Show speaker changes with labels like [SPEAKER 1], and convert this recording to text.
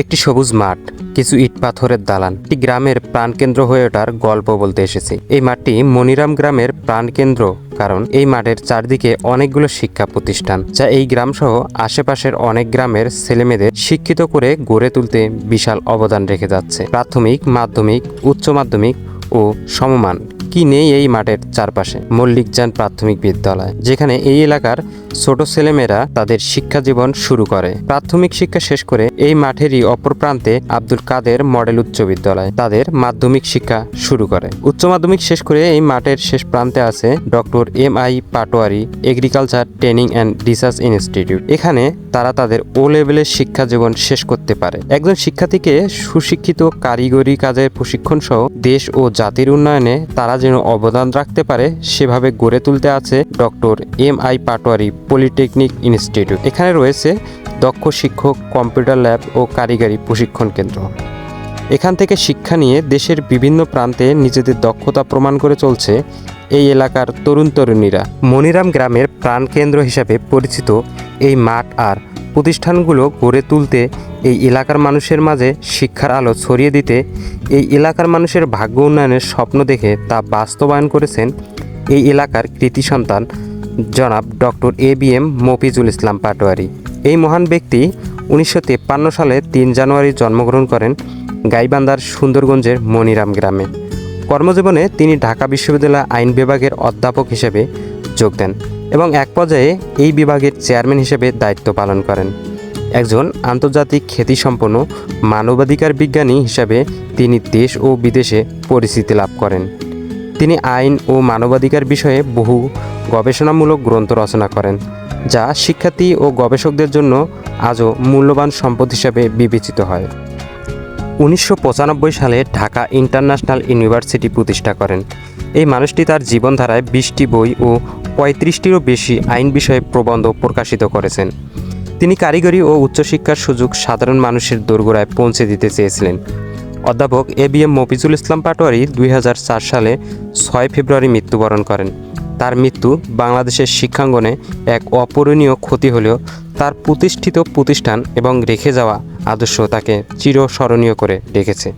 [SPEAKER 1] একটি সবুজ মাঠ, কিছু ইট পাথরের দালান, একটি গ্রামের প্রাণকেন্দ্র হয়ে ওঠার গল্প বলতে এসেছি। এই মাঠটি মনিরাম গ্রামের প্রাণকেন্দ্র, কারণ এই মাঠের চারদিকে অনেকগুলো শিক্ষা প্রতিষ্ঠান, যা এই গ্রাম সহ আশেপাশের অনেক গ্রামের ছেলেমেয়েদের শিক্ষিত করে গড়ে তুলতে বিশাল অবদান রেখে যাচ্ছে। প্রাথমিক, মাধ্যমিক, উচ্চ মাধ্যমিক ও সমমান, কি নেই এই মাঠের চারপাশে? মল্লিকজান প্রাথমিক বিদ্যালয়, যেখানে এই এলাকার ছোট ছেলেমেয়েরা তাদের শিক্ষা জীবন শুরু করে। প্রাথমিক শিক্ষা শেষ করে এই মাঠেরই অপর প্রান্তে আব্দুল কাদের মডেল উচ্চ বিদ্যালয়। তাদের মাধ্যমিক শিক্ষা শুরু করে। উচ্চ মাধ্যমিক শেষ করে এই মাঠের শেষ প্রান্তে আছে doctor M I Patwari agriculture training and research institute. এখানে তারা তাদের ও লেভেলের শিক্ষা জীবন শেষ করতে পারে। একজন শিক্ষার্থীকে সুশিক্ষিত কারিগরি কাজের প্রশিক্ষণ সহ দেশ ও জাতির উন্নয়নে তারা যেন অবদান রাখতে পারে, সেভাবে গড়ে তুলতে আছে doctor M I Patwari polytechnic institute. এখানে রয়েছে দক্ষ শিক্ষক, কম্পিউটার ল্যাব ও কারিগরি প্রশিক্ষণ কেন্দ্র। এখান থেকে শিক্ষা নিয়ে দেশের বিভিন্ন প্রান্তে নিজেদের দক্ষতা প্রমাণ করে চলছে এই এলাকার তরুণ তরুণীরা। মনিরাম গ্রামের প্রাণকেন্দ্র হিসাবে পরিচিত এই মাঠ আর প্রতিষ্ঠানগুলো গড়ে তুলতে এই এলাকার মানুষের মাঝে শিক্ষার আলো ছড়িয়ে দিতে এই এলাকার মানুষের ভাগ্য উন্নয়নের স্বপ্ন দেখে তা বাস্তবায়ন করেছেন এই এলাকার কৃতি সন্তান জনাব doctor A B M Mofizul Islam Patwari. এই মহান ব্যক্তি উনিশশো সালে তিন জানুয়ারি জন্মগ্রহণ করেন গাইবান্দার সুন্দরগঞ্জের মনিরাম গ্রামে। কর্মজীবনে তিনি ঢাকা বিশ্ববিদ্যালয় আইন বিভাগের অধ্যাপক হিসেবে যোগ দেন এবং এক পর্যায়ে এই বিভাগের চেয়ারম্যান হিসেবে দায়িত্ব পালন করেন। একজন আন্তর্জাতিক খ্যাতিসম্পন্ন মানবাধিকার বিজ্ঞানী হিসাবে তিনি দেশ ও বিদেশে পরিচিতি লাভ করেন। তিনি আইন ও মানবাধিকার বিষয়ে বহু গবেষণামূলক গ্রন্থ রচনা করেন, যা শিক্ষার্থী ও গবেষকদের জন্য আজও মূল্যবান সম্পদ হিসাবে বিবেচিত হয়। উনিশশো পঁচানব্বই সালে ঢাকা ইন্টারন্যাশনাল ইউনিভার্সিটি প্রতিষ্ঠা করেন। এই মানুষটি তার জীবনধারায় বিশটি বই ও পঁয়ত্রিশটিরও বেশি আইন বিষয়ে প্রবন্ধ প্রকাশিত করেছেন। তিনি কারিগরি ও উচ্চশিক্ষার সুযোগ সাধারণ মানুষের দোরগোড়ায় পৌঁছে দিতে চেয়েছিলেন। অধ্যাপক A B M Mofizul Islam Patwari দুই হাজার চার সালে ছয় ফেব্রুয়ারি মৃত্যুবরণ করেন। তার মৃত্যু বাংলাদেশের শিক্ষাঙ্গনে এক অপূরণীয় ক্ষতি হলেও তার প্রতিষ্ঠিত প্রতিষ্ঠান এবং রেখে যাওয়া আদর্শ তাকে চিরস্মরণীয় করে রেখেছে।